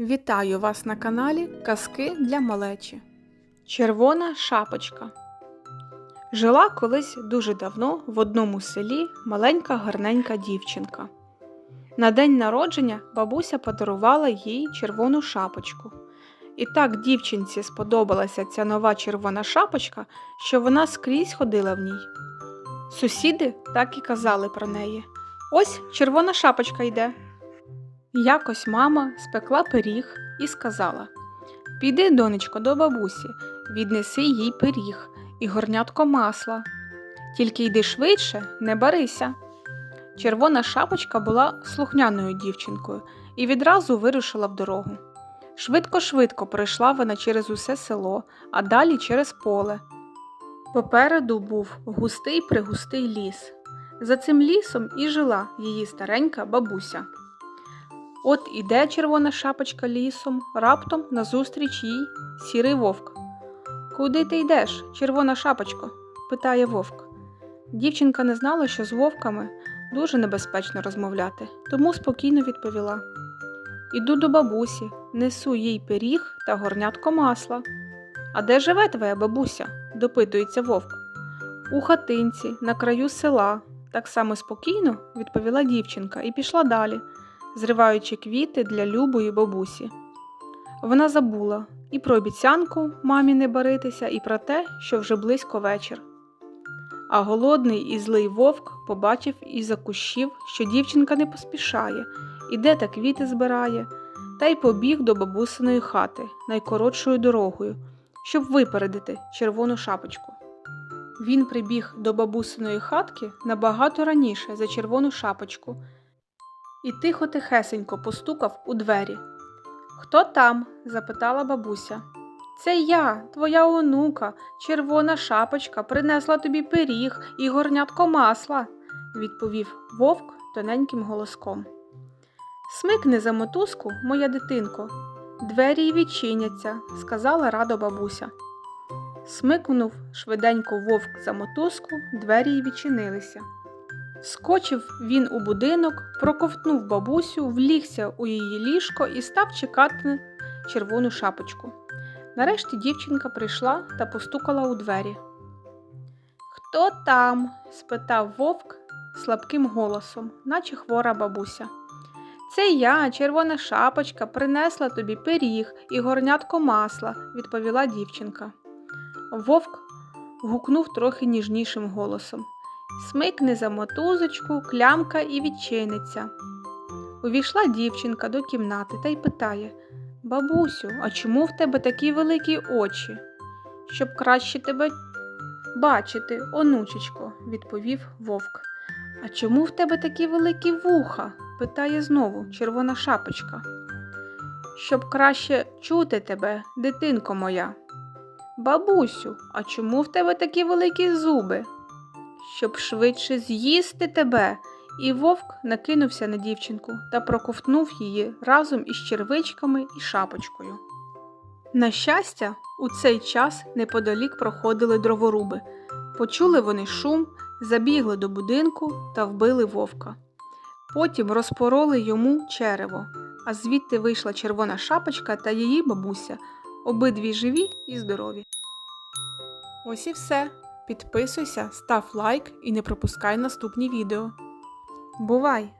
Вітаю вас на каналі Казки для малечі. Червона шапочка. Жила колись дуже давно в одному селі маленька гарненька дівчинка. На день народження бабуся подарувала їй червону шапочку. І так дівчинці сподобалася ця нова червона шапочка, що вона скрізь ходила в ній. Сусіди так і казали про неї: Ось червона шапочка йде. Якось мама спекла пиріг і сказала: Піди, донечко, до бабусі, віднеси їй пиріг і горнятко масла. Тільки йди швидше, не барися. Червона шапочка була слухняною дівчинкою і відразу вирушила в дорогу. Швидко-швидко пройшла вона через усе село, а далі через поле. Попереду був густий пригустий ліс. За цим лісом і жила її старенька бабуся. От іде червона шапочка лісом, раптом назустріч їй сірий вовк. Куди ти йдеш, червона шапочко? питає вовк. Дівчинка не знала, що з вовками дуже небезпечно розмовляти, тому спокійно відповіла: Іду до бабусі, несу їй пиріг та горнятко масла. А де живе твоя бабуся? допитується вовк. У хатинці, на краю села. Так само спокійно відповіла дівчинка і пішла далі зриваючи квіти для любої бабусі. Вона забула і про обіцянку мамі не баритися, і про те, що вже близько вечір. А голодний і злий вовк побачив із-за кущів, що дівчинка не поспішає, іде та квіти збирає, та й побіг до бабусиної хати найкоротшою дорогою, щоб випередити червону шапочку. Він прибіг до бабусиної хатки набагато раніше за червону шапочку і тихо тихесенько постукав у двері. Хто там? запитала бабуся. Це я, твоя онука, червона шапочка, принесла тобі пиріг і горнятко масла, відповів вовк тоненьким голоском. Смикни за мотузку, моя дитинко, двері й відчиняться, сказала радо бабуся. Смикнув швиденько вовк за мотузку, двері й відчинилися. Скочив він у будинок, проковтнув бабусю, влігся у її ліжко і став чекати червону шапочку. Нарешті дівчинка прийшла та постукала у двері. Хто там? спитав вовк слабким голосом, наче хвора бабуся. Це я, червона шапочка, принесла тобі пиріг і горнятко масла, відповіла дівчинка. Вовк гукнув трохи ніжнішим голосом. Смикне за мотузочку, клямка і відчиниться. Увійшла дівчинка до кімнати та й питає Бабусю, а чому в тебе такі великі очі? Щоб краще тебе бачити, онучечко, відповів вовк. А чому в тебе такі великі вуха? питає знову червона шапочка. Щоб краще чути тебе, дитинко моя. Бабусю, а чому в тебе такі великі зуби? Щоб швидше з'їсти тебе. І вовк накинувся на дівчинку та проковтнув її разом із червичками і шапочкою. На щастя, у цей час неподалік проходили дроворуби. Почули вони шум, забігли до будинку та вбили вовка. Потім розпороли йому черево, а звідти вийшла червона шапочка та її бабуся, обидві живі і здорові. Ось і все. Підписуйся, став лайк і не пропускай наступні відео. Бувай!